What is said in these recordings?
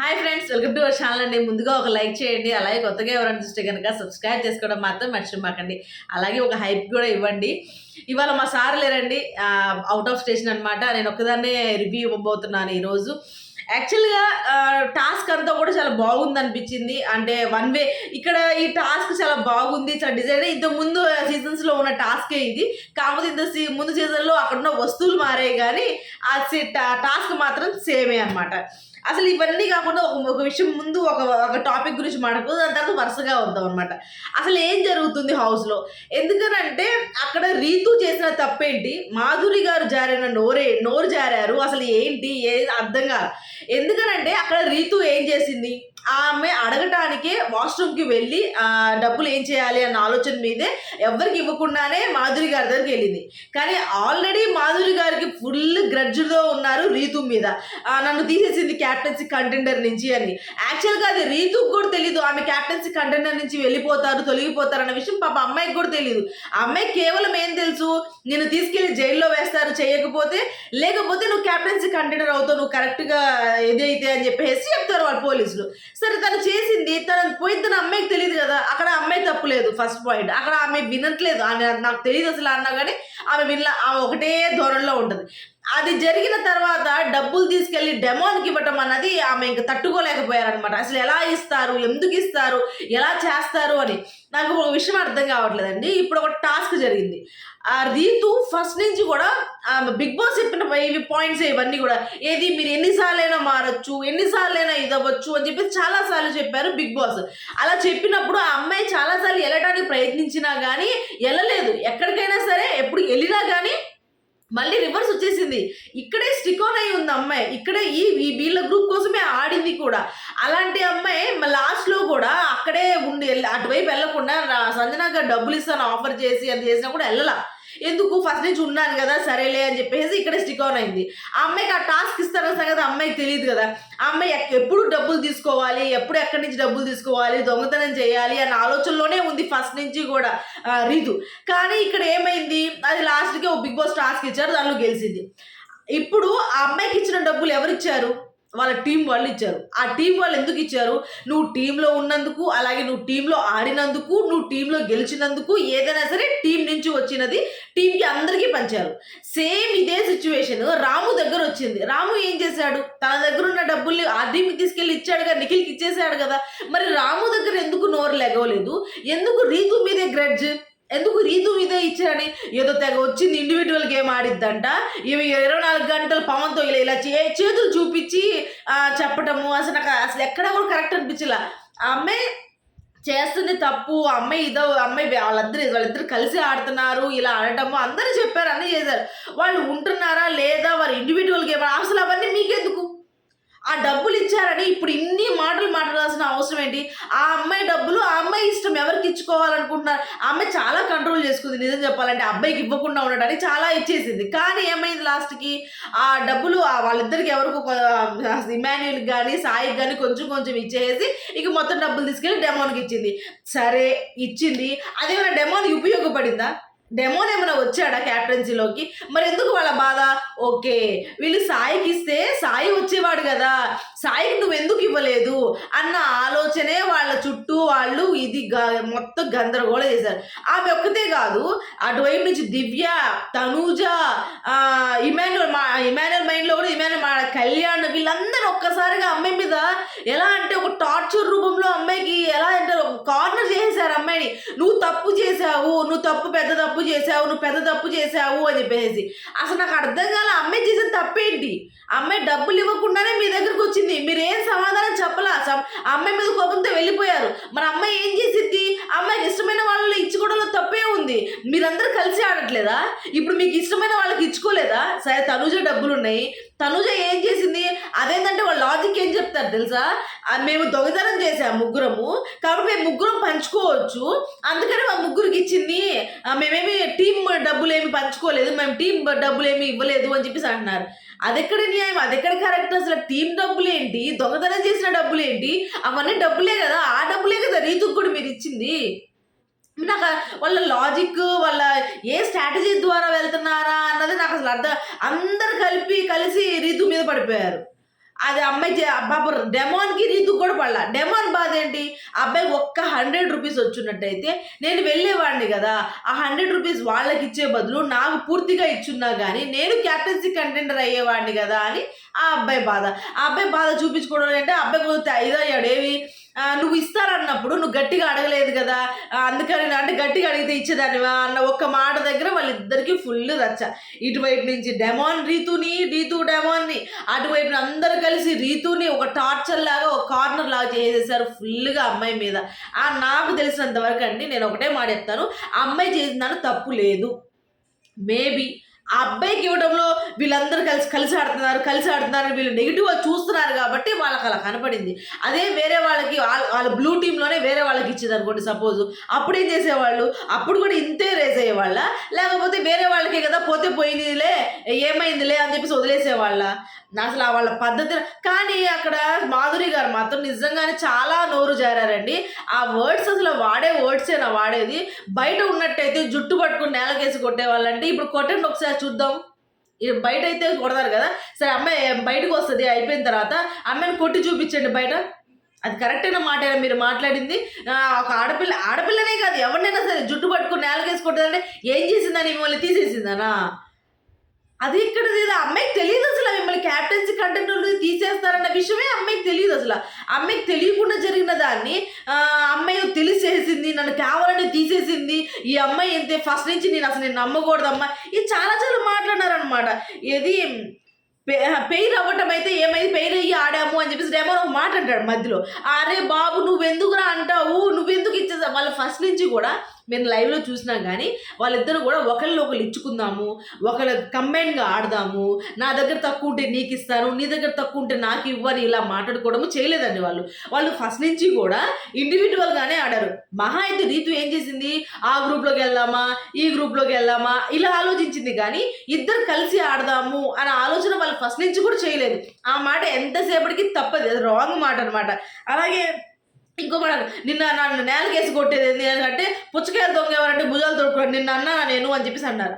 Hi friends welcome to our channel అండి. ముందుగా ఒక లైక్ చేయండి. అలాగే కొత్తగా ఎవరైనా చూస్తే కనుక సబ్స్క్రైబ్ చేసుకోవడం మాత్రం మర్చిపోకండి అలాగే ఒక హైప్ కూడా ఇవ్వండి. ఇవాళ మా సార్ లేరండి. అవుట్ ఆఫ్ స్టేషన్ అనమాట నేను ఒక్కదాన్నే రివ్యూ ఇవ్వబోతున్నాను ఈరోజు. యాక్చువల్గా టాస్క్ అంతా కూడా చాలా బాగుంది అనిపించింది అంటే వన్ వే ఇక్కడ ఈ టాస్క్ చాలా బాగుంది. చాలా డిజైన్ ఇంత ముందు సీజన్స్లో ఉన్న టాస్కే ఇది. కాకపోతే ఇంత సీ ముందు సీజన్లో అక్కడ ఉన్న వస్తువులు మారాయి కానీ ఆ టాస్క్ మాత్రం సేమే అనమాట అసలు ఇవన్నీ కాకుండా ఒక ఒక విషయం ముందు ఒక ఒక టాపిక్ గురించి మాట్లాడుకో దాని తర్వాత వరుసగా వద్దాం అనమాట అసలు ఏం జరుగుతుంది హౌస్లో ఎందుకనంటే అక్కడ రీతు చేసిన తప్పేంటి? మాధురి గారు జారిన నోరే నోరు జారారు. అసలు ఏంటి? ఏ అర్థం కాదు ఎందుకనంటే అక్కడ రీతు ఏం చేసింది? ఆమె అడగటానికే వాష్రూమ్కి వెళ్ళి డబ్బులు ఏం చేయాలి అన్న ఆలోచన మీదే ఎవరికి ఇవ్వకుండానే మాధురి గారి దగ్గరికి వెళ్ళింది. కానీ ఆల్రెడీ మాధురి గారికి ఫుల్ గ్రడ్జ్లో ఉన్నారు రీతు మీద. నన్ను తీసేసింది క్యాప్టెన్సీ కంటెండర్ నుంచి అని. యాక్చువల్గా అది రీతుకు కూడా తెలియదు ఆమె క్యాప్టెన్సీ కంటెండర్ నుంచి వెళ్ళిపోతారు తొలగిపోతారు అన్న విషయం పాప అమ్మాయికి కూడా తెలియదు ఆ కేవలం ఏం తెలుసు? నేను తీసుకెళ్ళి జైల్లో వేస్తారు చేయకపోతే? లేకపోతే నువ్వు క్యాప్టెన్సీ కంటెండర్ అవుతావు నువ్వు కరెక్ట్గా ఏదైతే అని చెప్పేసి చెప్తారు వాళ్ళు పోలీసులు. సరే తను చేసింది తను పోయింది తన అమ్మాయికి తెలియదు కదా. అక్కడ అమ్మాయి తప్పు లేదు ఫస్ట్ పాయింట్ అక్కడ ఆమె వినట్లేదు. ఆమె నాకు తెలియదు అసలు అన్నా కానీ ఆమె వినలా ఆమె ఒకటే ధోరణిలో ఉంటుంది. అది జరిగిన తర్వాత డబ్బులు తీసుకెళ్ళి డెమోన్కి ఇవ్వటం అన్నది ఆమె ఇంకా తట్టుకోలేకపోయారనమాట అసలు ఎలా ఇస్తారు? ఎందుకు ఇస్తారు? ఎలా చేస్తారు? అని నాకు ఒక విషయం అర్థం కావట్లేదండి. ఇప్పుడు ఒక టాస్క్ జరిగింది. ఆ రీతు ఫస్ట్ నుంచి కూడా ఆమె బిగ్ బాస్ చెప్పిన ఇవి పాయింట్స్ ఇవన్నీ కూడా ఏది మీరు ఎన్నిసార్లైనా మారచ్చు ఎన్నిసార్లైనా ఇదవ్వచ్చు అని చెప్పి చాలాసార్లు చెప్పారు బిగ్ బాస్. అలా చెప్పినప్పుడు ఆ అమ్మాయి చాలాసార్లు వెళ్ళడానికి ప్రయత్నించినా కానీ వెళ్ళలేదు. ఎక్కడికైనా సరే ఎప్పుడు వెళ్ళినా కానీ మళ్ళీ రివర్స్ వచ్చేసింది. ఇక్కడే స్టిక్ ఆన్ అయి ఉంది అమ్మాయి. ఇక్కడే ఈ వీళ్ళ గ్రూప్ కోసమే ఆడింది కూడా. అలాంటి అమ్మాయి లాస్ట్లో కూడా అక్కడే ఉండి వెళ్ళి అటువైపు వెళ్ళకుండా సంజనాగా డబ్బులు ఇస్తాను ఆఫర్ చేసి అది చేసినా కూడా వెళ్ళలా. ఎందుకు ఫస్ట్ నుంచి ఉన్నాను కదా సరేలే అని చెప్పేసి ఇక్కడే స్టిక్ ఆన్ అయింది. ఆ అమ్మాయికి ఆ టాస్క్ ఇస్తారన్న సంగతి అమ్మాయికి తెలియదు కదా. ఆ అమ్మాయి ఎప్పుడు డబ్బులు తీసుకోవాలి ఎప్పుడు ఎక్కడి నుంచి డబ్బులు తీసుకోవాలి దొంగతనం చేయాలి అన్న ఆలోచనలోనే ఉంది ఫస్ట్ నుంచి కూడా రీతు. కానీ ఇక్కడ ఏమైంది? అది లాస్ట్కి ఓ బిగ్ బాస్ టాస్క్ ఇచ్చారు దానిలో గెలిచింది. ఇప్పుడు ఆ అమ్మాయికి ఇచ్చిన డబ్బులు ఎవరు ఇచ్చారు వాళ్ళ టీం వాళ్ళు ఇచ్చారు. ఆ టీం వాళ్ళు ఎందుకు ఇచ్చారు? నువ్వు టీంలో ఉన్నందుకు అలాగే నువ్వు టీంలో ఆడినందుకు నువ్వు టీంలో గెలిచినందుకు ఏదైనా సరే టీం నుంచి వచ్చినది టీంకి అందరికీ పంచారు. సేమ్ ఇదే సిచ్యువేషన్ రాము దగ్గర వచ్చింది. రాము ఏం చేశాడు? తన దగ్గర ఉన్న డబ్బుల్ని ఆర్డీకి తీసుకెళ్ళి ఇచ్చాడు కదా నిఖిల్కి ఇచ్చేసాడు కదా. మరి రాము దగ్గర ఎందుకు నోరు లెగవలేదు? ఎందుకు రీతు మీదే గ్రడ్జ్? ఎందుకు రీతు ఇదే ఇచ్చారని? ఏదో తెగ వచ్చింది ఇండివిజువల్ గేమ్ ఆడిద్దంట. ఇవి ఇరవై నాలుగు గంటలు పవన్తో ఇలా ఇలా చే చేతులు చూపించి చెప్పటము అసలు నాకు అసలు ఎక్కడ కూడా కరెక్ట్ అనిపించలా. ఆ అమ్మాయి చేస్తుంది తప్పు అమ్మాయి ఇదో అమ్మాయి వాళ్ళిద్దరు వాళ్ళిద్దరు కలిసి ఆడుతున్నారు ఇలా ఆడటము అందరూ చెప్పారు అన్నీ చేశారు. వాళ్ళు ఉంటున్నారా లేదా? వారు ఇండివిజువల్ గేమ్ అసలు అవన్నీ మీకెందుకు? ఆ డబ్బులు ఇచ్చారని ఇప్పుడు ఇన్ని మాటలు మాట్లాడాల్సిన అవసరం ఏంటి? ఆ అమ్మాయి డబ్బులు ఆ అమ్మాయి ఇష్టం ఎవరికి ఇచ్చుకోవాలనుకుంటున్నారు? ఆ అమ్మాయి చాలా కంట్రోల్ చేసుకుంది నిజం చెప్పాలంటే ఆ అబ్బాయికి ఇవ్వకుండా ఉండడానికి చాలా ఇచ్చేసింది. కానీ ఏమైంది లాస్ట్కి ఆ డబ్బులు వాళ్ళిద్దరికి ఎవరికి ఇమాన్యుల్కి కానీ సాయికి కానీ కొంచెం కొంచెం ఇచ్చేసి ఇక మొత్తం డబ్బులు తీసుకెళ్ళి డెమోన్కి ఇచ్చింది. సరే ఇచ్చింది. అదేమైనా డెమోన్కి ఉపయోగపడిందా? డెమోన్ ఏమైనా వచ్చాడా క్యాప్టెన్సీలోకి మరి ఎందుకు వాళ్ళ బాధ? ఓకే వీళ్ళు సాయికి ఇస్తే సాయి వచ్చేవాడు కదా సాయికి నువ్వు ఎందుకు ఇవ్వలేదు అన్న ఆలోచనే వాళ్ళ చుట్టూ వాళ్ళు ఇది గ- మొత్తం గందరగోళం చేశారు. ఆమె ఒక్కతే కాదు అటువైపు నుంచి దివ్య తనూజ ఇమాన్యుల్ మా ఇమాన్యుల్ మైండ్లో కూడా ఇమాన్యుల్ మా కళ్యాణ్ వీళ్ళందరూ ఒక్కసారిగా అమ్మాయి మీద ఎలా అంటే ఒక టార్చర్ రూపంలో అమ్మాయికి ఎలా అంటే ఒక కార్నర్ చేసేసారు అమ్మాయిని. నువ్వు తప్పు చేసావు నువ్వు తప్పు పెద్ద తప్పు చేసావు నువ్వు పెద్ద తప్పు చేసావు అని చెప్పేసి. అసలు నాకు అర్థం కాల అమ్మాయి చేసిన తప్పేంటి? అమ్మాయి డబ్బులు ఇవ్వకుండానే మీ దగ్గరకు వచ్చింది. మీరు ఏం సమాధానం చెప్పలా? అమ్మాయి మీద కోపంతో వెళ్ళిపోయారు. మరి అమ్మాయి ఏం చేసింది? అమ్మాయికి ఇష్టమైన వాళ్ళు ఇచ్చుకోవడంలో తప్పే ఉంది. మీరందరూ కలిసి ఆడట్లేదా? ఇప్పుడు మీకు ఇష్టమైన వాళ్ళకి ఇచ్చుకోలేదా? సరే తనుజ డబ్బులు ఉన్నాయి తనుజ ఏం చేసింది? అదేంటంటే వాళ్ళ లాజిక్ ఏం చెప్తారు తెలుసా? మేము దొంగతనం చేసాం ముగ్గురము. కాబట్టి మేము ముగ్గురం పంచుకోవచ్చు. అందుకని మా ముగ్గురికి ఇచ్చింది. మేమేమి టీం డబ్బులు ఏమి పంచుకోలేదు. మేము టీం డబ్బులు ఏమి ఇవ్వలేదు అని చెప్పేసి అంటున్నారు. అదెక్కడ న్యాయం? అదెక్కడ కరెక్ట్ అసలు టీం డబ్బులు ఏంటి దొంగతనం చేసిన డబ్బులు ఏంటి అవన్నీ డబ్బులే కదా. ఆ డబ్బులే కదా రీతుకు కూడా మీరు ఇచ్చింది. నాకు వాళ్ళ లాజిక్ వాళ్ళ ఏ స్ట్రాటజీ ద్వారా వెళ్తున్నారా అన్నది నాకు అసలు అర్థం అందరు కలిపి కలిసి రీతు మీద పడిపోయారు. అది అమ్మాయి చే- బాబు డెమాన్కి రీతుకు కూడా పడలా. డెమాన్ బాధ ఏంటి? అబ్బాయి ఒక్క హండ్రెడ్ రూపీస్ వచ్చినట్టయితే నేను వెళ్ళేవాడిని కదా. ఆ హండ్రెడ్ రూపీస్ వాళ్ళకి ఇచ్చే బదులు నాకు పూర్తిగా ఇచ్చున్నా కానీ నేను క్యాప్టెన్సీ కంటెండర్ అయ్యేవాడిని కదా అని ఆ అబ్బాయి బాధ. ఆ అబ్బాయి బాధ చూపించుకోవడం అంటే అబ్బాయి కొంచెం ఇదయ్యాడు ఏవి నువ్వు ఇస్తారన్నప్పుడు నువ్వు గట్టిగా అడగలేదు కదా. అందుకని అంటే గట్టిగా అడిగితే ఇచ్చేదానివా అన్న ఒక్క మాట దగ్గర వాళ్ళిద్దరికి ఫుల్ రచ్చ. ఇటువైపు నుంచి డెమాన్ రీతుని రీతు డెమాన్ని. అటువైపు అందరు కలిసి రీతుని ఒక టార్చర్ లాగా ఒక కార్నర్ లాగా చేసేసారు ఫుల్గా అమ్మాయి మీద. ఆ నాకు తెలిసినంత వరకు అండి నేను ఒకటే మాట చెప్తాను. ఆ అమ్మాయి చేసిన తప్పు లేదు. మేబీ ఆ అబ్బాయికి ఇవ్వడంలో వీళ్ళందరూ కలిసి కలిసి ఆడుతున్నారు కలిసి ఆడుతున్నారు వీళ్ళు నెగిటివ్గా చూస్తున్నారు కాబట్టి వాళ్ళకి అలా కనపడింది. అదే వేరే వాళ్ళకి వాళ్ళ బ్లూ టీంలోనే వేరే వాళ్ళకి ఇచ్చేది అనుకోండి సపోజ్ అప్పుడు ఏం చేసేవాళ్ళు? అప్పుడు కూడా ఇంతే రేజ్ అయ్యేవాళ్ళ? లేకపోతే వేరే వాళ్ళకే కదా పోతే పోయిందిలే ఏమైందిలే అని చెప్పేసి వదిలేసేవాళ్ళ? అసలు ఆ వాళ్ళ పద్ధతి కానీ అక్కడ మాధురి గారు మాత్రం నిజంగానే చాలా నోరు జారారండి. ఆ వర్డ్స్ అసలు వాడే వర్డ్సేనా వాడేది. బయట ఉన్నట్టయితే జుట్టు పట్టుకుని నేలకేసి కొట్టేవాళ్ళంటే ఇప్పుడు కొట్టండి ఒకసారి చూద్దాం. బయట అయితే కొడతారు కదా. సరే అమ్మాయి బయటకు వస్తుంది అయిపోయిన తర్వాత అమ్మాయిని కొట్టి చూపించండి బయట. అది కరెక్ట్ అయిన మాటేనా మీరు మాట్లాడింది. ఒక ఆడపిల్ల ఆడపిల్లనే కాదు ఎవరినైనా సరే జుట్టు పట్టుకుని నేలకేసి కొట్టదంటే ఏం చేసిందని మిమ్మల్ని? తీసేసిందనా? అది ఇక్కడ అమ్మాయికి తెలియదు అసలు మిమ్మల్ని క్యాప్టెన్సీ కంటెంట్ తీసేస్తారన్న విషయమే అమ్మాయికి తెలియదు అసలు. అమ్మాయికి తెలియకుండా జరిగిన దాన్ని అమ్మాయి తెలిసేసింది నన్ను కావాలని తీసేసింది ఈ అమ్మాయి ఇంతే ఫస్ట్ నుంచి నేను అసలు నేను నమ్మకూడదమ్మా. ఇది చాలా చాలా మాట్లాడినారనమాట ఇది పెయిర్ అవ్వటం అయితే ఏమైంది? పెయిర్ అయ్యి ఆడాము అని చెప్పేసి డెమో ఒక మాట అంటాడు మధ్యలో. అరే బాబు నువ్వెందుకురా అంటావు? నువ్వెందుకు ఇచ్చేసా వాళ్ళు ఫస్ట్ నుంచి కూడా మీరు లైవ్లో చూసినా కానీ వాళ్ళిద్దరూ కూడా ఒకరిని ఒకళ్ళు ఇచ్చుకుందాము ఒకళ్ళు కంబైన్గా ఆడదాము నా దగ్గర తక్కువ ఉంటే నీకు ఇస్తాను నీ దగ్గర తక్కువ ఉంటే నాకు ఇవ్వని ఇలా మాట్లాడుకోవడము చేయలేదండి వాళ్ళు. వాళ్ళు ఫస్ట్ నుంచి కూడా ఇండివిజువల్గానే ఆడారు. మహా అయితే రీతు ఏం చేసింది? ఆ గ్రూప్లోకి వెళ్దామా? ఈ గ్రూప్లోకి వెళ్దామా? ఇలా ఆలోచించింది కానీ ఇద్దరు కలిసి ఆడదాము అనే ఆలోచన వాళ్ళు ఫస్ట్ నుంచి కూడా చేయలేదు. ఆ మాట ఎంతసేపటికి తప్పదు. అది రాంగ్ మాట అనమాట అలాగే ఇంకో నిన్న నన్ను నేలకేసి కొట్టేది ఏంది అంటే పుచ్చకాయలు తొంగేవారంటే భుజాలు దొరుకుతాడు నిన్న అన్నా నేను అని చెప్పేసి అన్నారు.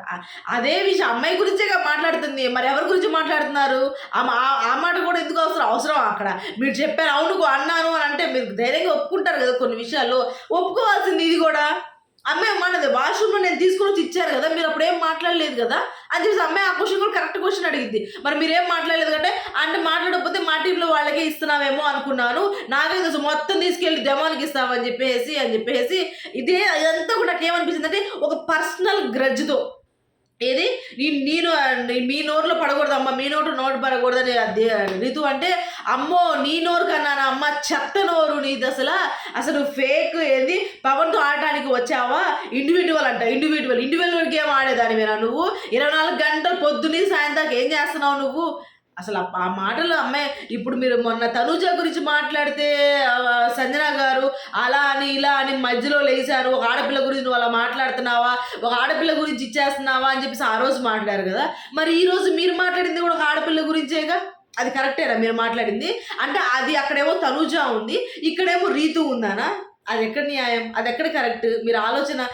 అదే విషయం. అమ్మాయి గురించేగా మాట్లాడుతుంది. మరి ఎవరి గురించి మాట్లాడుతున్నారు? ఆ మా- ఆ- ఆ మాట కూడా ఎందుకు అవసరం? అవసరం అక్కడ. మీరు చెప్పారు అవును అన్నాను అని అంటే మీరు ధైర్యంగా ఒప్పుకుంటారు కదా కొన్ని విషయాల్లో. ఒప్పుకోవాల్సింది ఇది కూడా. అమ్మాయి మనది వాష్రూమ్లో నేను తీసుకొని వచ్చి ఇచ్చారు కదా మీరు అప్పుడు ఏం మాట్లాడలేదు కదా? అని చెప్పేసి అమ్మాయి ఆ క్వశ్చన్ కూడా కరెక్ట్ క్వశ్చన్ అడిగింది. మరి మీరేం మాట్లాడలేదు అంటే అంటే మాట్లాడకపోతే మా టీంలో వాళ్ళకే ఇస్తున్నామేమో అనుకున్నాను. నాకే తెలుసు మొత్తం తీసుకెళ్ళి దెమానికి ఇస్తామని చెప్పేసి అని చెప్పేసి ఇదే ఇదంతా కూడా నాకు ఏమనిపించింది అంటే ఒక పర్సనల్ గ్రజ్తో ఏది? నీ నేను మీ నోట్లో పడకూడదు అమ్మ మీ నోటు నోటు పడకూడదని అది రితు అంటే అమ్మో నీ నోరు కన్నానా అమ్మ చెత్త నోరు నీది అసలు అసలు ఫేక్ ఏంది? పవన్తో ఆడటానికి వచ్చావా? ఇండివిజువల్ అంట ఇండివిజువల్ ఇండివిజువల్ గేమ్ ఆడేదానివేనా నువ్వు? ఇరవై నాలుగు గంటలు పొద్దున్నే సాయంత్రం ఏం చేస్తున్నావు నువ్వు? అసలు ఆ- మాటలు అమ్మాయి ఇప్పుడు మీరు మొన్న తనూజ గురించి మాట్లాడితే సంజన గారు అలా అని ఇలా అని మధ్యలో లేచారు. ఒక ఆడపిల్ల గురించి నువ్వు అలా మాట్లాడుతున్నావా? ఒక ఆడపిల్ల గురించి ఇచ్చేస్తున్నావా? అని చెప్పేసి ఆ రోజు మాట్లాడారు కదా. మరి ఈ రోజు మీరు మాట్లాడింది కూడా ఒక ఆడపిల్ల గురించేగా? అది కరెక్టేనా మీరు మాట్లాడింది? అంటే అది అక్కడేమో తనూజ ఉంది ఇక్కడేమో రీతు ఉందానా? అది ఎక్కడ న్యాయం? అది ఎక్కడ కరెక్ట్? మీరు ఆలోచన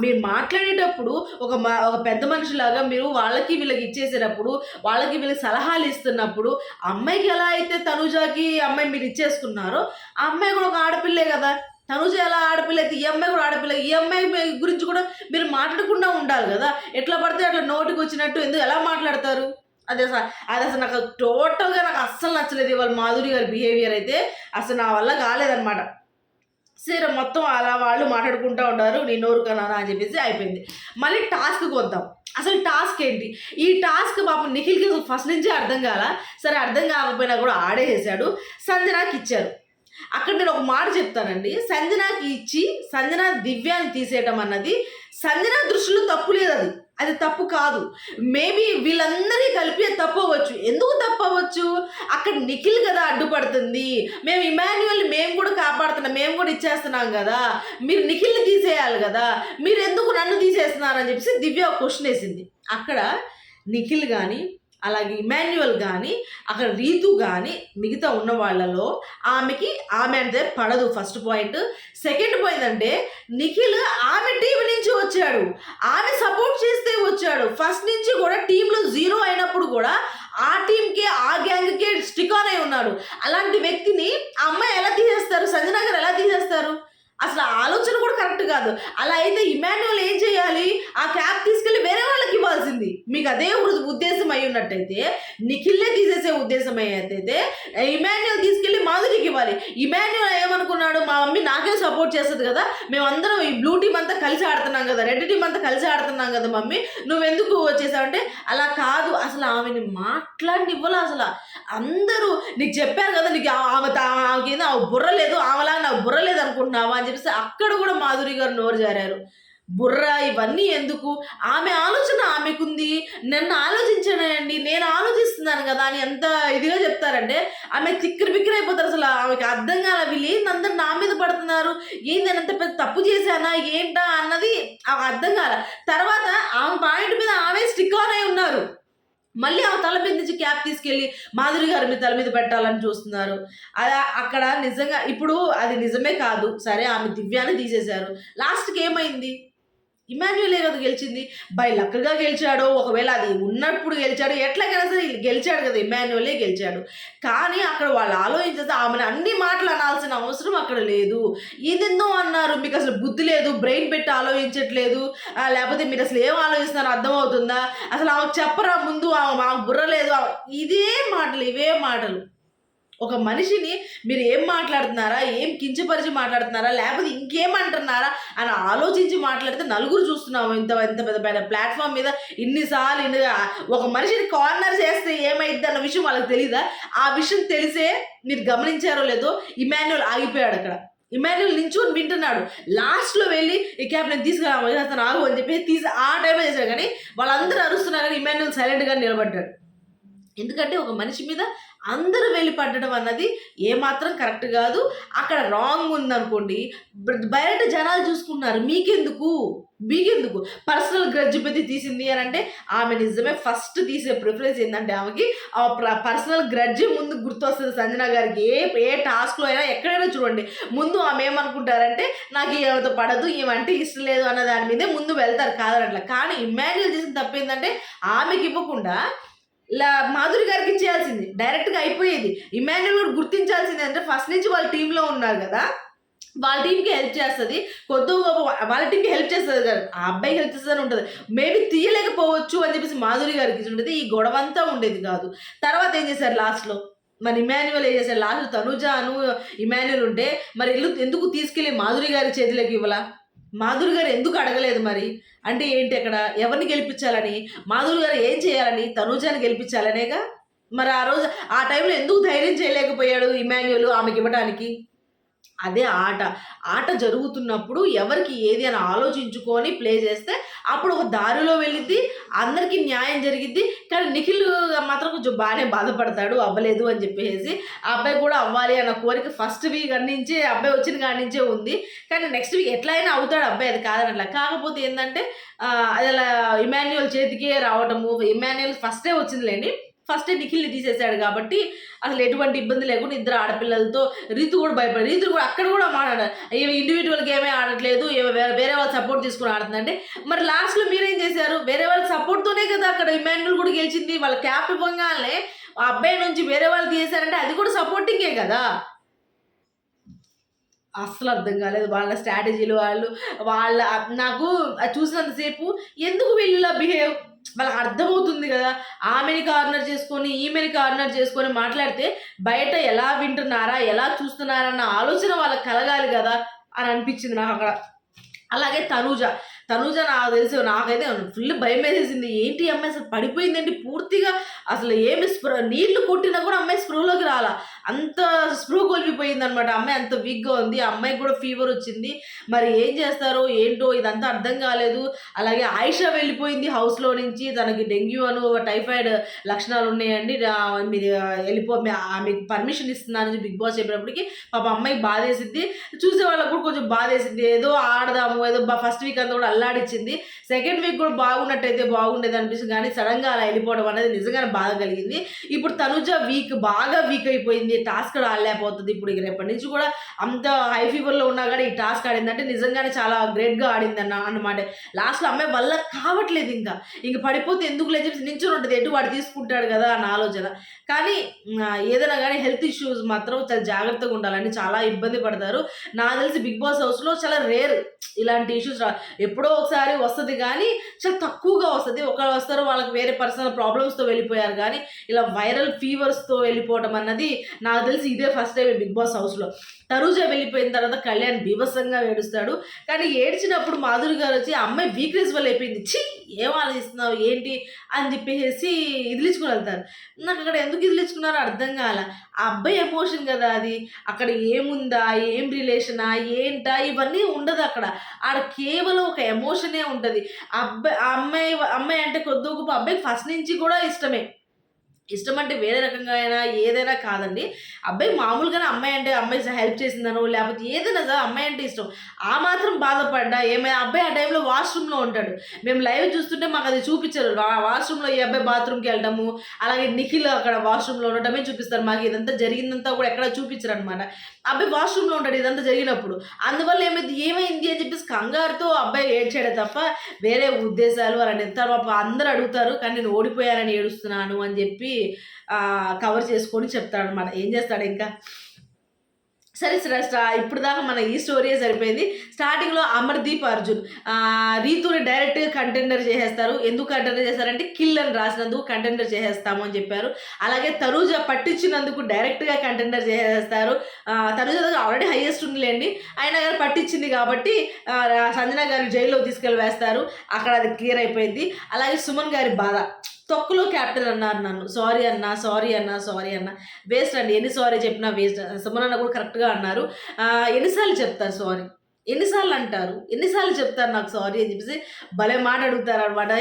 మీరు మాట్లాడేటప్పుడు ఒక మా ఒక పెద్ద మనిషిలాగా మీరు వాళ్ళకి వీళ్ళకి ఇచ్చేసేటప్పుడు వాళ్ళకి వీళ్ళకి సలహాలు ఇస్తున్నప్పుడు అమ్మాయికి ఎలా అయితే తనుజాకి అమ్మాయి మీరు ఇచ్చేసుకున్నారో ఆ అమ్మాయి కూడా ఒక ఆడపిల్లే కదా. తనుజ ఎలా ఆడపిల్ల అయితే ఈ అమ్మాయి కూడా ఆడపిల్ల. ఈ అమ్మాయి మీ- గురించి కూడా మీరు మాట్లాడకుండా ఉండాలి కదా. ఎట్లా పడితే అట్లా నోటికి వచ్చినట్టు ఎందుకు ఎలా మాట్లాడతారు? అదే సార్ అది అసలు నాకు టోటల్గా నాకు అస్సలు నచ్చలేదు ఇవాళ మాధురి గారి బిహేవియర్ అయితే. అసలు నా వల్ల కాలేదన్నమాట. సరే మొత్తం అలా వాళ్ళు మాట్లాడుకుంటూ ఉంటారు నేను నోరు అని చెప్పేసి అయిపోయింది. మళ్ళీ టాస్క్కి వద్దాం అసలు టాస్క్ ఏంటి? ఈ టాస్క్ పాపం నిఖిల్కి ఫస్ట్ నుంచే అర్థం కాల? సరే అర్థం కాకపోయినా కూడా ఆడేసేసాడు. సంజనాకి ఇచ్చారు. అక్కడ నేను ఒక మాట చెప్తానండి. సంజనాకి ఇచ్చి సంజన దివ్యాన్ని తీసేయటం అన్నది సంజన దృష్టిలో తప్పు లేదు అది అది తప్పు కాదు. మేబీ వీళ్ళందరికీ కలిపి అది తప్పు అవ్వచ్చు. ఎందుకు తప్పు అవ్వచ్చు? అక్కడ నిఖిల్ కదా అడ్డుపడుతుంది. మేము ఇమాన్యువల్ మేము కూడా కాపాడుతున్నాం. మేము కూడా ఇచ్చేస్తున్నాం కదా. మీరు నిఖిల్ని తీసేయాలి కదా. మీరు ఎందుకు నన్ను తీసేస్తున్నారని చెప్పేసి దివ్య క్వశ్చన్ వేసింది. అక్కడ నిఖిల్ కానీ అలాగే ఇమాన్యువల్ కానీ అక్కడ రీతు కానీ మిగతా ఉన్న వాళ్ళలో ఆమెకి ఆమె అంటే పడదు ఫస్ట్ పాయింట్. సెకండ్ పాయింట్ అంటే నిఖిల్ ఆమె టీం నుంచి వచ్చాడు. ఆమె సపోర్ట్ చేస్తే వచ్చాడు. ఫస్ట్ నుంచి కూడా టీంలో జీరో అయినప్పుడు కూడా ఆ టీంకే ఆ గ్యాంగ్కే స్టిక్ ఆన్ అయి ఉన్నాడు. అలాంటి వ్యక్తిని ఆ అమ్మాయి ఎలా తీసేస్తారు? సంజన గారు ఎలా తీసేస్తారు? అసలు ఆలోచన కూడా కరెక్ట్ కాదు. అలా అయితే ఇమాన్యువల్ ఏం చేయాలి ఆ క్యాప్ తీసుకెళ్ళి వేరే వాళ్ళకి ఇవ్వాల్సింది మీకు అదే ఉ- అయితే నిఖిల్లే తీసేసే ఉద్దేశం అయితే ఇమాన్యువల్ తీసుకెళ్ళి మాధురికి ఇవ్వాలి. ఇమాన్యువల్ ఏమనుకున్నాడు? మా మమ్మీ నాకే సపోర్ట్ చేస్తుంది కదా మేమందరం ఈ బ్లూ టీం అంతా కలిసి ఆడుతున్నాం కదా రెడ్ టీమ్ అంతా కలిసి ఆడుతున్నాం కదా మమ్మీ నువ్వెందుకు వచ్చేసావంటే అలా కాదు అసలు ఆమెని మాట్లాడినివ్వాలి అసలు. అందరూ నీకు చెప్పారు కదా నీకు ఆమె ఆమెకి ఏదో ఆమె బుర్ర లేదు ఆమెలాగా నాకు బుర్ర లేదు అనుకుంటున్నావా అని చెప్పేసి అక్కడ కూడా మాధురి గారు నోరు జారారు. బుర్ర ఇవన్నీ ఎందుకు? ఆమె ఆలోచన ఆమెకుంది. నన్ను ఆలోచించానండి నేను ఆలోచిస్తున్నాను కదా అని ఎంత ఇదిగా చెప్తారంటే ఆమె తిక్కిరి బిక్కిరి అయిపోతారు అసలు. ఆమెకి అర్థం కాదు వీళ్ళు ఏంది అందరు నా మీద పడుతున్నారు? ఏంది నేను అంత పెద్ద తప్పు చేశానా? ఏంటా అన్నది అర్థం కాల. తర్వాత ఆమె పాయింట్ మీద ఆమె స్టిక్ ఆన్ అయి ఉన్నారు. మళ్ళీ ఆ తల మీద నుంచి క్యాప్ తీసుకెళ్ళి మాధురి గారి మీద తల మీద పెట్టాలని చూస్తున్నారు. అది అక్కడ నిజంగా ఇప్పుడు అది నిజమే కాదు. సరే ఆమె దివ్యాన్ని తీసేశారు. లాస్ట్కి ఏమైంది? ఇమాన్యులే కదా గెలిచింది? బై లక్గా గెలిచాడో ఒకవేళ అది ఉన్నప్పుడు గెలిచాడు ఎట్లాగైనా సరే గెలిచాడు కదా ఇమాన్యువలే గెలిచాడు. కానీ అక్కడ వాళ్ళు ఆలోచించేస్తే ఆమెను అన్ని మాటలు అనాల్సిన అవసరం అక్కడ లేదు. ఇదెందో అన్నారు? మీకు అసలు బుద్ధి లేదు బ్రెయిన్ పెట్టి ఆలోచించట్లేదు. లేకపోతే మీరు అసలు ఏం ఆలోచిస్తున్నారో అర్థమవుతుందా? అసలు ఆమెకు చెప్పరా ముందు ఆమె మాకు బుర్ర లేదు. ఇదే మాటలు ఇవే మాటలు. ఒక మనిషిని మీరు ఏం మాట్లాడుతున్నారా? ఏం కించపరిచి మాట్లాడుతున్నారా? లేకపోతే ఇంకేమంటున్నారా? అని ఆలోచించి మాట్లాడితే నలుగురు చూస్తున్నాము ఇంత ఇంత పెద్ద పెద్ద ప్లాట్ఫామ్ మీద ఇన్నిసార్లు ఇన్ని ఒక మనిషిని కార్నర్ చేస్తే ఏమైద్ది అన్న విషయం వాళ్ళకి తెలియదా ఆ విషయం తెలిసే మీరు గమనించారో లేదో ఇమాన్యుల్ ఆగిపోయాడు అక్కడ. ఇమాన్యుల్ నించుని వింటున్నాడు. లాస్ట్లో వెళ్ళి ఈ క్యాబ్ నేను తీసుకురా అతను ఆగు అని చెప్పి తీసి ఆ టైంలో చేశాడు. కానీ వాళ్ళందరూ అరుస్తున్నారు కానీ ఇమాన్యుల్ సైలెంట్గా నిలబడ్డాడు. ఎందుకంటే ఒక మనిషి మీద అందరూ వెళ్ళి పడ్డడం అన్నది ఏమాత్రం కరెక్ట్ కాదు. అక్కడ రాంగ్ ఉందనుకోండి బయట జనాలు చూసుకున్నారు మీకెందుకు? మీకెందుకు? పర్సనల్ గ్రడ్జ్ పెట్టి తీసింది అని అంటే ఆమె నిజమే ఫస్ట్ తీసే ప్రిఫరెన్స్ ఏంటంటే ఆమెకి ఆ పర్సనల్ గ్రడ్జ్ ముందు గుర్తొస్తుంది సంజన గారికి. ఏ ఏ టాస్క్లో అయినా ఎక్కడైనా చూడండి ముందు ఆమె ఏమనుకుంటారంటే నాకు ఏమైతే పడదు ఏమంటే ఇష్టం లేదు అన్న దాని మీదే ముందు వెళ్తారు కాదనట్లా. కానీ ఇమాజిన్ చేసిన తప్పేందంటే ఆమెకి ఇవ్వకుండా మాధురి గారికి ఇచ్చేయాల్సింది. డైరెక్ట్గా అయిపోయేది. ఇమాన్యుల్ కూడా గుర్తించాల్సింది అంటే ఫస్ట్ నుంచి వాళ్ళ టీంలో ఉన్నారు కదా. వాళ్ళ టీంకి హెల్ప్ చేస్తుంది. కొద్ది గొప్ప వాళ్ళ టీంకి హెల్ప్ చేస్తుంది కదా. ఆ అబ్బాయికి హెల్ప్ చేస్తుందని ఉంటుంది. మేబీ తీయలేకపోవచ్చు అని చెప్పేసి మాధురి గారికి ఉండేది ఈ గొడవ అంతా ఉండేది కాదు. తర్వాత ఏం చేశారు లాస్ట్లో మరి ఇమాన్యువల్ ఏం చేశారు? లాస్ట్ తనుజ అను ఇమాన్యువల్ ఉంటే మరి ఇల్లు ఎందుకు తీసుకెళ్ళి మాధురి గారి చేతిలోకి ఇవ్వాలా? మాధురి గారు ఎందుకు అడగలేదు మరి? అంటే ఏంటి అక్కడ? ఎవరిని గెలిపించాలని? మాధురి గారు ఏం చేయాలని? తనూజాని గెలిపించాలనేగా? మరి ఆ రోజు ఆ టైంలో ఎందుకు ధైర్యం చేయలేకపోయాడు ఇమాన్యుయల్ ఆమెకి ఇవ్వడానికి అదే ఆట. ఆట జరుగుతున్నప్పుడు ఎవరికి ఏది అని ఆలోచించుకొని ప్లే చేస్తే అప్పుడు ఒక దారిలో వెళ్ళిద్ది అందరికీ న్యాయం జరిగిద్ది కానీ నిఖిల్ మాత్రం కొంచెం బాగానే బాధపడతాడు అవ్వలేదు అని చెప్పేసి. ఆ అబ్బాయి కూడా అవ్వాలి అన్న కోరిక ఫస్ట్ వీక్ నుంచే అబ్బాయి వచ్చిన కాడి నుంచే ఉంది. కానీ నెక్స్ట్ వీక్ ఎట్లయినా అవుతాడు అబ్బాయి అది కాదనట్లా. కాకపోతే ఏంటంటే అది అలా ఇమాన్యుయల్ చేతికే రావటము ఇమాన్యుయల్ ఫస్టే వచ్చిందిలేండి. ఫస్టే నిఖిల్ని తీసేశాడు కాబట్టి అసలు ఎటువంటి ఇబ్బంది లేకుండా ఇద్దరు ఆడపిల్లలతో రీతు కూడా భయపడి రీతు కూడా అక్కడ కూడా మాట్లాడారు ఏమి ఇండివిజువల్ గేమే ఆడట్లేదు ఏమో వేరే వాళ్ళు సపోర్ట్ తీసుకుని ఆడుతుందంటే మరి లాస్ట్లో మీరేం చేశారు? వేరే వాళ్ళ సపోర్ట్తోనే కదా అక్కడ ఇమాన్యుల్ కూడా గెలిచింది వాళ్ళ క్యాప్ ఇవ్వగానే ఆ అబ్బాయి నుంచి వేరే వాళ్ళు తీసారంటే అది కూడా సపోర్టింగే కదా? అస్సలు అర్థం కాలేదు. వాళ్ళ స్ట్రాటజీలు వాళ్ళు వాళ్ళ నాకు అది చూసినంతసేపు ఎందుకు వీళ్ళు బిహేవ్ వాళ్ళకి అర్థమవుతుంది కదా ఆమెని కార్నర్ చేసుకొని ఈమెని కార్నర్ చేసుకొని మాట్లాడితే బయట ఎలా వింటున్నారా ఎలా చూస్తున్నారా అన్న ఆలోచన వాళ్ళకి కలగాలి కదా అని అనిపించింది నాకు అక్కడ. అలాగే తనూజ తనూజ నాకు తెలిసి నాకైతే ఫుల్ భయం వేసేసింది. ఏంటి అమ్మాయి అసలు పడిపోయిందండి పూర్తిగా అసలు ఏమి స్ప్రో నీళ్ళు కొట్టినా కూడా అమ్మాయి స్ప్రోలోకి రాలా. అంత స్ప్రూ కొలిపిపోయింది అనమాట అమ్మాయి అంత వీక్గా ఉంది. ఆ అమ్మాయికి కూడా ఫీవర్ వచ్చింది. మరి ఏం చేస్తారో ఏంటో ఇదంతా అర్థం కాలేదు. అలాగే ఆయిషా వెళ్ళిపోయింది హౌస్లో నుంచి. తనకి డెంగ్యూ అను టైఫాయిడ్ లక్షణాలు ఉన్నాయండి. మీరు వెళ్ళిపో మీకు పర్మిషన్ ఇస్తున్నానని బిగ్ బాస్ చెప్పినప్పటికీ పాప అమ్మాయి బాధేసిద్ది చూసే వాళ్ళకు కూడా కొంచెం బాధేసింది. ఏదో ఆడదాము ఏదో ఫస్ట్ వీక్ అంతా కూడా అల్లాడిచ్చింది. సెకండ్ వీక్ కూడా బాగున్నట్టయితే బాగుండేది అనిపిస్తుంది. కానీ సడన్గా అలా వెళ్ళిపోవడం అనేది నిజంగానే బాధ కలిగింది. ఇప్పుడు తనుజ వీక్ బాగా వీక్ అయిపోయింది. ఆడిపోయింది టాస్క్ ఆడలేకపోతుంది. ఇప్పుడు ఇక రేపటి నుంచి కూడా అంత హై ఫీవర్లో ఉన్నా కానీ ఈ టాస్క్ ఆడిందంటే నిజంగానే చాలా గ్రేట్గా ఆడింది అన్న అన్నమాట. లాస్ట్లో అమ్మాయి వల్ల కావట్లేదు ఇంకా. ఇంక పడిపోతే ఎందుకు లేదు చెప్పి నించుని ఉంటుంది. ఎటు వాడు తీసుకుంటాడు కదా అన్న ఆలోచన. కానీ ఏదైనా కానీ హెల్త్ ఇష్యూస్ మాత్రం చాలా జాగ్రత్తగా ఉండాలని చాలా ఇబ్బంది పడతారు. నాకు తెలిసి బిగ్ బాస్ హౌస్లో చాలా రేర్ ఇలాంటి ఇష్యూస్ రా. ఎప్పుడో ఒకసారి వస్తుంది కానీ చాలా తక్కువగా వస్తుంది. ఒకళ్ళు వస్తారు వాళ్ళకి వేరే పర్సనల్ ప్రాబ్లమ్స్తో వెళ్ళిపోయారు కానీ ఇలా వైరల్ ఫీవర్స్తో వెళ్ళిపోవడం అన్నది నాకు తెలిసి ఇదే ఫస్ట్ టైం బిగ్ బాస్ హౌస్లో తరుజా వెళ్ళిపోయిన తర్వాత కళ్యాణ్ బీభత్సంగా ఏడుస్తాడు. కానీ ఏడ్చినప్పుడు మాధురి గారు వచ్చి అమ్మాయి వీక్నెస్ వల్ల అయిపోయింది. ఛీ! ఏం ఆలోచిస్తున్నావు? ఏంటి? అని చెప్పేసి ఇదిలించుకుని వెళ్తారు. నాకు అక్కడ ఎందుకు ఇదిలించుకున్నారో అర్థం కాల. ఆ అబ్బాయి ఎమోషన్ కదా అది. అక్కడ ఏముందా? ఏం రిలేషనా ఏంటా? ఇవన్నీ ఉండదు అక్కడ. ఆడ కేవలం ఒక ఎమోషనే ఉంటుంది. అబ్బాయి ఆ అమ్మాయి అమ్మాయి అంటే కొద్ది గొప్ప అబ్బాయికి ఫస్ట్ నుంచి కూడా ఇష్టమే. ఇష్టం అంటే వేరే రకంగా అయినా ఏదైనా కాదండి. అబ్బాయి మామూలుగానే అమ్మాయి అంటే అమ్మాయి హెల్ప్ చేసిందనో లేకపోతే ఏదైనా సరే అమ్మాయి అంటే ఇష్టం. ఆ మాత్రం బాధపడ్డా ఏమైనా అబ్బాయి ఆ టైంలో వాష్రూమ్లో ఉంటాడు. మేము లైవ్ చూస్తుంటే మాకు అది చూపించారు. వాష్రూమ్లో ఈ అబ్బాయి బాత్రూమ్కి వెళ్ళడము అలాగే నిఖిల్ అక్కడ వాష్రూమ్లో ఉండటమే చూపిస్తారు? మాకు ఇదంతా జరిగిందంతా కూడా ఎక్కడ చూపించరు అనమాట అబ్బాయి వాష్రూమ్లో ఉంటాడు ఇదంతా జరిగినప్పుడు. అందువల్ల ఏమైంది? ఏమైంది అని చెప్పేసి కంగారుతో అబ్బాయి ఏడ్చాడే తప్ప వేరే ఉద్దేశాలు అలాంటి ఎంత అందరూ అడుగుతారు కానీ నేను ఓడిపోయానని ఏడుస్తున్నాను అని చెప్పి కవర్ చేసుకొని చెప్తాడు అనమాట ఏం చేస్తాడు ఇంకా? సరే సరే ఇప్పుడు దాకా మన ఈ స్టోరీయే సరిపోయింది. స్టార్టింగ్లో అమర్దీప్ అర్జున్ రీతుని డైరెక్ట్ కంటెండర్ చేసేస్తారు. ఎందుకు కంటెండర్ చేస్తారంటే కిల్ అని రాసినందుకు కంటెండర్ చేసేస్తాము అని చెప్పారు. అలాగే తరూజ పట్టించినందుకు డైరెక్ట్గా కంటెండర్ చేసేస్తారు. తరూజ ఆల్రెడీ హైయెస్ట్ ఉందిలేండి. అయినా కానీ పట్టించింది కాబట్టి సంజన గారిని జైల్లో తీసుకెళ్ళి వేస్తారు. అక్కడ అది క్లియర్ అయిపోయింది. అలాగే సుమన్ గారి బాధ. తొక్కులో క్యాప్టెన్ అన్నారు నన్ను. సారీ అన్నా సారీ అన్నా సారీ అన్నా. వేస్ట్ అండి. ఎన్ని సారీ చెప్పినా వేస్ట్. సుమన్ అన్న కూడా కరెక్ట్గా అన్నారు. ఎన్నిసార్లు చెప్తారు సారీ? ఎన్నిసార్లు అంటారు? ఎన్నిసార్లు చెప్తారు నాకు సారీ అని చెప్పేసి భలే మాట అడుగుతారు అనమాట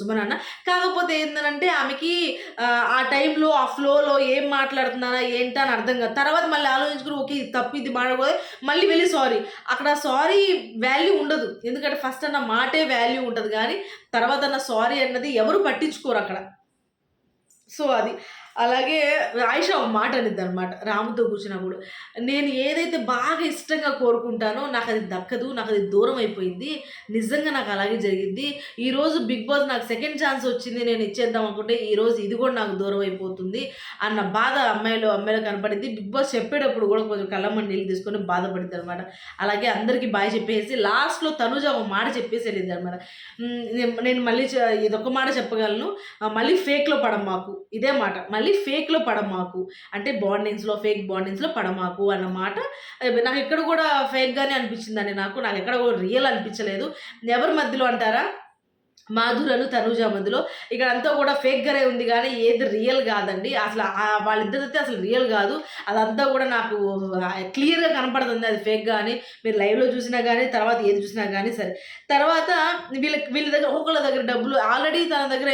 సుమన్ అన్న. కాకపోతే ఏంటంటే ఆమెకి ఆ, టైంలో ఆ ఫ్లోలో ఏం మాట్లాడుతున్నారా ఏంటా అని అర్థం కాదు. తర్వాత మళ్ళీ ఆలోచించుకుని ఓకే ఇది తప్పు ఇది మాట్లాడకపోతే మళ్ళీ వెళ్ళి సారీ అక్కడ సారీ వాల్యూ ఉండదు. ఎందుకంటే ఫస్ట్ అన్న మాటే వాల్యూ ఉంటుంది కానీ తర్వాత అన్న సారీ అన్నది ఎవరు పట్టించుకోరు అక్కడ. సో అది. అలాగే ఆయుష ఒక మాట అనిద్ది అనమాట రాముతో కూర్చున్నప్పుడు. నేను ఏదైతే బాగా ఇష్టంగా కోరుకుంటానో నాకు అది దక్కదు నాకు అది దూరం అయిపోయింది నిజంగా నాకు అలాగే జరిగింది ఈరోజు బిగ్ బాస్ నాకు సెకండ్ ఛాన్స్ వచ్చింది నేను ఇచ్చేద్దాం అనుకుంటే ఈరోజు ఇది కూడా నాకు దూరం అయిపోతుంది అన్న బాధ అమ్మాయిలో అమ్మాయిలో కనపడింది. బిగ్ బాస్ చెప్పేటప్పుడు కూడా కొంచెం కళ్ళమ్మ నీళ్ళు తీసుకొని బాధపడింది అనమాట. అలాగే అందరికీ బాయ్ చెప్పేసి లాస్ట్లో తనుజ ఒక మాట చెప్పేసి వెళ్ళింది అనమాట. నేను మళ్ళీ ఇదొక మాట చెప్పగలను మళ్ళీ ఫేక్లో పడమాకు ఇదే మాట. మళ్ళీ మళ్ళీ ఫేక్లో పడమాకు. అంటే బాండింగ్స్లో ఫేక్ బాండింగ్స్లో పడమాకు అన్నమాట నాకు ఎక్కడ కూడా ఫేక్గానే అనిపించిందండి నాకు. నాకు ఎక్కడ కూడా రియల్ అనిపించలేదు. ఎవరి మధ్యలో అంటారా? మాధురను తనుజ మధ్యలో. ఇక్కడ అంతా కూడా ఫేక్గానే ఉంది కానీ ఏది రియల్ కాదండి. అసలు ఆ- వాళ్ళిద్దరైతే అసలు రియల్ కాదు. అదంతా కూడా నాకు క్లియర్గా కనపడుతుంది అది ఫేక్ కానీ మీరు లైవ్లో చూసినా కానీ తర్వాత ఏది చూసినా కానీ సరే. తర్వాత వీళ్ళ వీళ్ళ దగ్గర ఒకళ్ళ దగ్గర డబ్బులు ఆల్రెడీ తన దగ్గర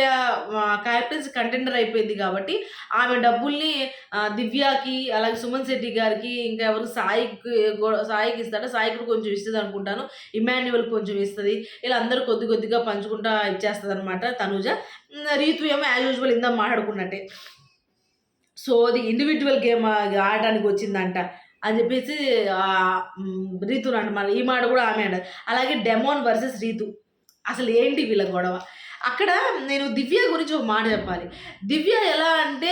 క్యాప్టెన్స్ కంటెండర్ అయిపోయింది కాబట్టి ఆమె డబ్బుల్ని దివ్యాకి అలాగే సుమన్ శెట్టి గారికి ఇంకా ఎవరు సాయికి సాయికి ఇస్తాడో? సాయికి కూడా కొంచెం ఇస్తుంది అనుకుంటాను ఇమాన్యువల్ కొంచెం ఇస్తుంది. ఇలా అందరూ కొద్ది కొద్దిగా పంచుకుంటా ఇచ్చేస్తుంది అనమాట తనుజ రీతు ఏమో యాజ్ యూజువల్ ఇందా మాట్లాడుకున్నట్టే. సో అది ఇండివిజువల్ గేమ్ ఆడడానికి వచ్చిందంట. అని చెప్పేసి రీతు అంట ఈ మాట కూడా ఆమె అంటారు అలాగే డెమోన్ వర్సెస్ రీతు. అసలు ఏంటి వీళ్ళ గొడవ? అక్కడ నేను దివ్య గురించి ఒక మాట చెప్పాలి. దివ్య ఎలా అంటే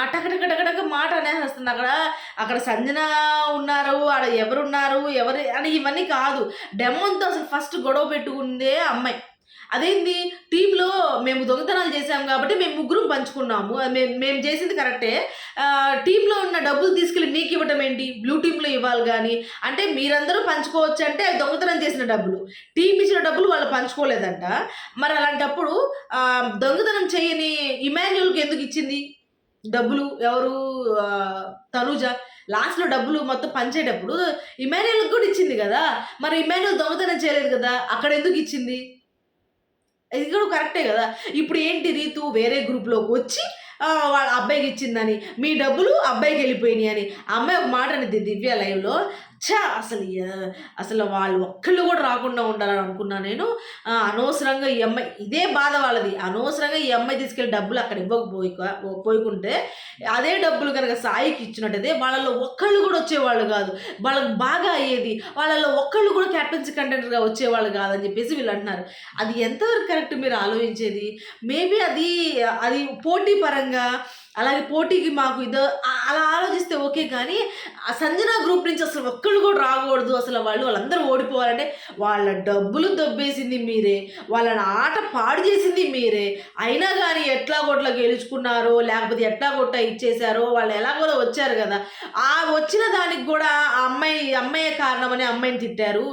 అటకటకటకటక మాట అనేస్తుంది అక్కడ అక్కడ సంజన ఉన్నారు ఆడ ఎవరున్నారు ఎవరు అని ఇవన్నీ కాదు. డెమోన్తో అసలు ఫస్ట్ గొడవ పెట్టుకుందే అమ్మాయి. అదేంది? టీంలో మేము దొంగతనాలు చేసాం కాబట్టి మేము ముగ్గురం పంచుకున్నాము. మేము మేము చేసింది కరెక్టే. టీంలో ఉన్న డబ్బులు తీసుకెళ్ళి మీకు ఇవ్వటం ఏంటి? బ్లూ టీంలో ఇవ్వాలి కానీ. అంటే మీరందరూ పంచుకోవచ్చు అంటే దొంగతనం చేసిన డబ్బులు. టీం ఇచ్చిన డబ్బులు వాళ్ళు పంచుకోలేదంట. మరి అలాంటప్పుడు దొంగతనం చేయని ఇమాన్యుల్కి ఎందుకు ఇచ్చింది? డబ్బులు ఎవరు? తనుజ. లాస్ట్లో డబ్బులు మొత్తం పంచేటప్పుడు ఇమాన్యుల్కి కూడా ఇచ్చింది కదా. మరి ఇమాన్యుల్ దొంగతనం చేయలేదు కదా. అక్కడ ఎందుకు ఇచ్చింది? ఇది కూడా కరెక్టే కదా? ఇప్పుడు ఏంటి రీతు? వేరే గ్రూప్లోకి వచ్చి వాళ్ళ అబ్బాయికి ఇచ్చిందని. మీ డబ్బులు అబ్బాయికి వెళ్ళిపోయినాయి అని. అమ్మాయి ఒక మాట అనేది దివ్య లైవ్లో చా అసలు అసలు వాళ్ళు ఒక్కళ్ళు కూడా రాకుండా ఉండాలని అనుకున్నా నేను. అనవసరంగా ఈ అమ్మాయి ఇదే బాధ వాళ్ళది. అనవసరంగా ఈ అమ్మాయి తీసుకెళ్ళి డబ్బులు అక్కడ ఇవ్వకపోయి పోయికుంటే అదే డబ్బులు కనుక సాయికి ఇచ్చినట్టయితే వాళ్ళలో ఒక్కళ్ళు కూడా వచ్చేవాళ్ళు కాదు. వాళ్ళకి బాగా అయ్యేది వాళ్ళలో ఒక్కళ్ళు కూడా క్యాప్టెన్సీ కంటెంటర్గా వచ్చేవాళ్ళు కాదని చెప్పేసి వీళ్ళు అంటున్నారు. అది ఎంతవరకు కరెక్ట్ మీరు ఆలోచించేది? మేబీ అది అది పోటీ పరంగా అలాగే పోటీకి మాకు ఇదో అలా ఆలోచిస్తే ఓకే కానీ ఆ సంజన గ్రూప్ నుంచి అసలు ఒక్కళ్ళు కూడా రాకూడదు. అసలు వాళ్ళు వాళ్ళందరూ ఓడిపోవాలంటే వాళ్ళ డబ్బులు దొబ్బేసింది మీరే వాళ్ళని ఆట పాడు చేసింది మీరే. అయినా కానీ ఎట్లా కొట్ల గెలుచుకున్నారో లేకపోతే ఎట్లా కొట్ట ఇచ్చేసారో వాళ్ళు ఎలాగో వచ్చారు కదా. ఆ వచ్చిన దానికి కూడా ఆ అమ్మాయి అమ్మాయే కారణమని అమ్మాయిని తిట్టారు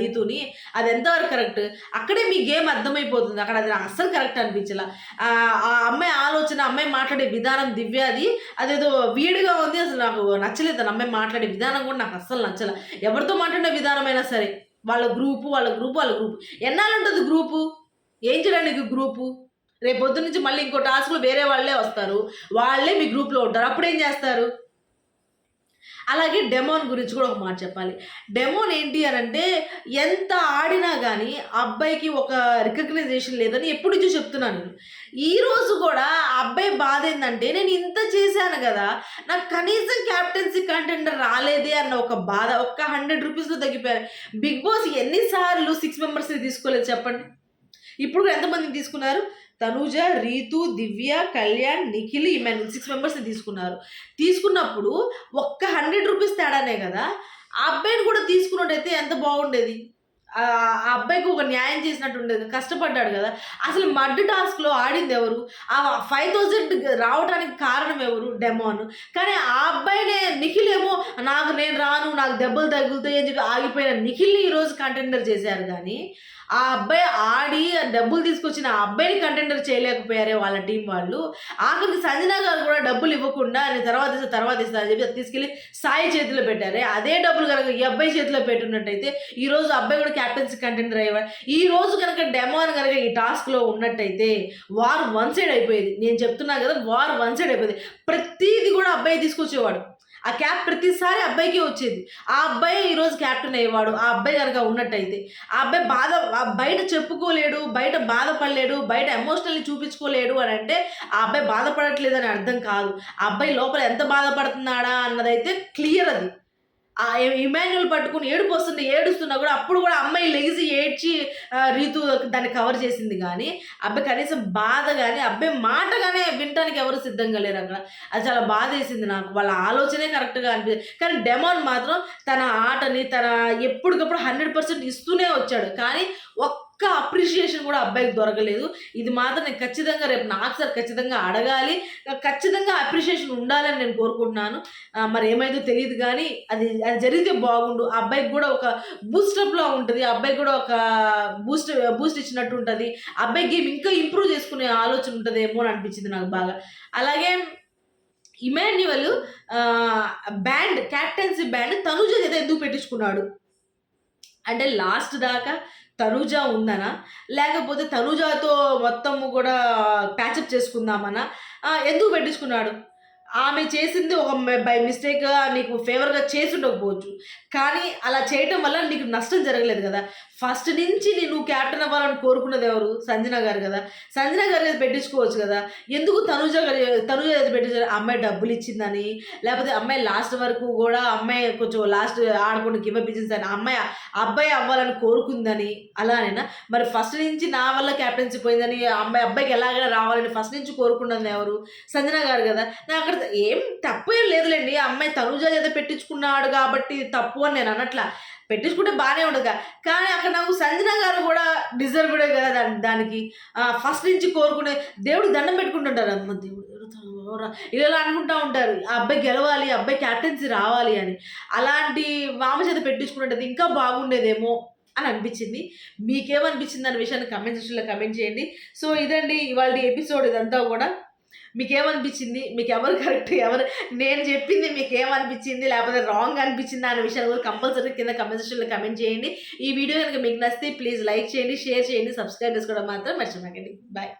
రీతుని. అది ఎంతవరకు కరెక్ట్? అక్కడే మీ గేమ్ అర్థమైపోతుంది. అక్కడ అది అసలు కరెక్ట్ అనిపించలా. ఆ అమ్మాయి ఆలోచన అమ్మాయి మాట్లాడే విధానం దివ్యాది అదేదో వీడిగా ఉంది అసలు నాకు నచ్చలేదు నమ్మే అమ్మాయి మాట్లాడే విధానం కూడా నాకు అస్సలు నచ్చలేదు ఎవరితో మాట్లాడే విధానమైనా సరే వాళ్ళ గ్రూపు వాళ్ళ గ్రూపు వాళ్ళ గ్రూపు. ఎన్నాళ్ళు ఉంటుంది గ్రూపు? ఏం చేయడానికి గ్రూపు? రేపు నుంచి మళ్ళీ ఇంకో టాస్క్లో వేరే వాళ్ళే వస్తారు. వాళ్ళే మీ గ్రూప్లో ఉంటారు. అప్పుడు ఏం చేస్తారు? అలాగే డెమోన్ గురించి కూడా ఒక మాట చెప్పాలి. డెమోన్ ఏంటి అని అంటే ఎంత ఆడినా కానీ అబ్బాయికి ఒక రికగ్నైజేషన్ లేదని ఎప్పుడు నుంచి చెప్తున్నాను నేను. ఈరోజు కూడా ఆ అబ్బాయి బాధ ఏంటంటే నేను ఇంత చేశాను కదా నాకు కనీసం క్యాప్టెన్సీ కంటెండర్ రాలేదే అన్న ఒక బాధ ఒక్క హండ్రెడ్ రూపీస్లో తగ్గిపోయారు బిగ్ బాస్ ఎన్నిసార్లు సిక్స్ మెంబర్స్ని తీసుకోలేదు చెప్పండి. ఇప్పుడు ఎంతమందిని తీసుకున్నారు? తనుజ రీతు దివ్య కళ్యాణ్ నిఖిల్ ఇమాన్యుల్ సిక్స్ మెంబర్స్ని తీసుకున్నారు. తీసుకున్నప్పుడు ఒక్క హండ్రెడ్ రూపీస్ తేడానే కదా ఆ అబ్బాయిని కూడా తీసుకున్నట్టయితే ఎంత బాగుండేది? ఆ ఆ అబ్బాయికి ఒక న్యాయం చేసినట్టు ఉండేది కష్టపడ్డాడు కదా. అసలు మడ్ టాస్క్లో ఆడింది ఎవరు? ఆ ఫైవ్ థౌజండ్ రావడానికి కారణం ఎవరు? డెమోన్. కానీ ఆ అబ్బాయినే నిఖిల్ ఏమో నాకు నేను రాను నాకు దెబ్బలు తగులుతాయి అని చెప్పి ఆగిపోయిన నిఖిల్ని ఈరోజు కంటెండర్ చేశారు. కానీ ఆ ఆ అబ్బాయి ఆడి డబ్బులు తీసుకొచ్చిన ఆ అబ్బాయిని కంటెండర్ చేయలేకపోయారే వాళ్ళ టీం వాళ్ళు. ఆఖరికి సంజన గారు కూడా డబ్బులు ఇవ్వకుండా నేను తర్వాత ఇస్తా తర్వాత ఇస్తా అని చెప్పి తీసుకెళ్ళి సాయి చేతిలో పెట్టారే. అదే డబ్బులు కనుక ఈ అబ్బాయి చేతిలో పెట్టున్నట్టయితే ఈ రోజు అబ్బాయి కూడా క్యాప్టెన్సీ కంటెండర్ అయ్యేవాడు. ఈ రోజు కనుక డెమోన్ కనుక ఈ టాస్క్లో ఉన్నట్టయితే వార్ వన్ సైడ్ అయిపోయేది. నేను చెప్తున్నా కదా వార్ వన్ సైడ్ అయిపోయేది. ప్రతిది కూడా అబ్బాయి తీసుకొచ్చేవాడు. ఆ క్యాప్ ప్రతిసారి అబ్బాయికి వచ్చేది. ఆ అబ్బాయి ఈరోజు క్యాప్టెన్ అయ్యేవాడు. ఆ అబ్బాయి కనుక ఉన్నట్టయితే ఆ అబ్బాయి బాధ బయట చెప్పుకోలేడు బయట బాధపడలేడు బయట ఎమోషనల్లీ చూపించుకోలేడు అని అంటే ఆ అబ్బాయి బాధపడట్లేదు అని అర్థం కాదు. ఆ అబ్బాయి లోపల ఎంత బాధపడుతున్నాడా అన్నదైతే క్లియర్ అది. ఆ ఇమాన్యుల్ పట్టుకుని ఏడుపు వస్తుంది ఏడుస్తున్నా కూడా అప్పుడు కూడా అమ్మాయి లెగిసి ఏడ్చి రీతు దాన్ని కవర్ చేసింది కానీ అబ్బాయి కనీసం బాధ కానీ అబ్బాయి మాట కానీ వినటానికి ఎవరు సిద్ధంగా లేరు అక్కడ. అది చాలా బాధ వేసింది నాకు. వాళ్ళ ఆలోచనే కరెక్ట్గా అనిపించింది కానీ డెమాన్ మాత్రం తన ఆటని తన ఎప్పటికప్పుడు హండ్రెడ్ పర్సెంట్ ఇస్తూనే వచ్చాడు. కానీ ఒక్క అప్రిషియేషన్ కూడా అబ్బాయికి దొరకలేదు. ఇది మాత్రం నేను ఖచ్చితంగా రేపు నాకు సార్ ఖచ్చితంగా అడగాలి. ఖచ్చితంగా అప్రిషియేషన్ ఉండాలని నేను కోరుకుంటున్నాను. మరి ఏమైందో తెలియదు కానీ అది అది జరిగితే బాగుండు. ఆ అబ్బాయికి కూడా ఒక బూస్టప్లో ఉంటుంది. ఆ అబ్బాయికి కూడా ఒక బూస్ట్ బూస్ట్ ఇచ్చినట్టు ఉంటుంది. ఆ అబ్బాయి గేమ్ ఇంకా ఇంప్రూవ్ చేసుకునే ఆలోచన ఉంటుందేమో అని అనిపించింది నాకు బాగా. అలాగే Emmanuel band captaincy band Tanuja చేత ఎందుకు పెట్టించుకున్నాడు? అంటే లాస్ట్ దాకా తనూజ ఉందనా? లేకపోతే తనుజాతో మొత్తము కూడా ప్యాచప్ చేసుకుందామనా? ఎందుకు పెట్టించుకున్నాడు? ఆమె చేసింది ఒక బై మిస్టేక్ నీకు ఫేవర్గా చేసి ఉండకపోవచ్చు. కానీ అలా చేయటం వల్ల నీకు నష్టం జరగలేదు కదా. ఫస్ట్ నుంచి నేను నువ్వు క్యాప్టెన్ అవ్వాలని కోరుకున్నది ఎవరు? సంజన గారు కదా. సంజన గారు అది పెట్టించుకోవచ్చు కదా. ఎందుకు తనుజ గారు తనుజ అది పెట్టించారు అమ్మాయి డబ్బులు ఇచ్చిందని లేకపోతే అమ్మాయి లాస్ట్ వరకు కూడా అమ్మాయి కొంచెం లాస్ట్ ఆడకుండా గివ్ అప్ ఇచ్చిందని అమ్మాయి అబ్బాయి అవ్వాలని కోరుకుందని అలానేనా మరి ఫస్ట్ నుంచి నా వల్ల క్యాప్టెన్సీ పోయిందని ఆ అమ్మాయి అబ్బాయికి ఎలాగైనా రావాలని ఫస్ట్ నుంచి కోరుకున్నది ఎవరు? సంజన గారు కదా. నాకు అక్కడ ఏం తప్పు ఏం లేదులేండి. అమ్మాయి తనుజ అది పెట్టించుకున్నాడు కాబట్టి తప్పు అని నేను అనట్లా. పెట్టించుకుంటే బాగానే ఉండదు కానీ అక్కడ నాకు సంజన గారు కూడా డిజర్వ్డే కదా దాని దానికి. ఫస్ట్ నుంచి కోరుకునే దేవుడు దండం పెట్టుకుంటుంటారు అమ్మ దేవుడు ఇలా అనుకుంటా ఉంటారు. ఆ అబ్బాయి గెలవాలి ఆ అబ్బాయి క్యాప్టెన్సీ రావాలి అని. అలాంటి మామ చేత పెట్టించుకున్నట్టు ఇంకా బాగుండేదేమో అని అనిపించింది. మీకేమనిపించింది అనే విషయాన్ని కమెంట్ సెక్షన్లో కమెంట్ చేయండి. సో ఇదండి ఇవాళ ఎపిసోడ్ ఇదంతా కూడా. మీకు ఏమనిపించింది మీకు ఎవరు? కరెక్ట్ ఎవరు నేను చెప్పింది మీకు ఏమనిపించింది లేకపోతే రాంగ్ అనిపించింది అనే విషయాన్ని కూడా కంపల్సరీ కింద కమెంట్ సెక్షన్లో కమెంట్ చేయండి. ఈ వీడియో కనుక మీకు నచ్చితే ప్లీజ్ లైక్ చేయండి షేర్ చేయండి సబ్స్క్రైబ్ చేసుకోవడం మాత్రం మర్చిపోకండి. బాయ్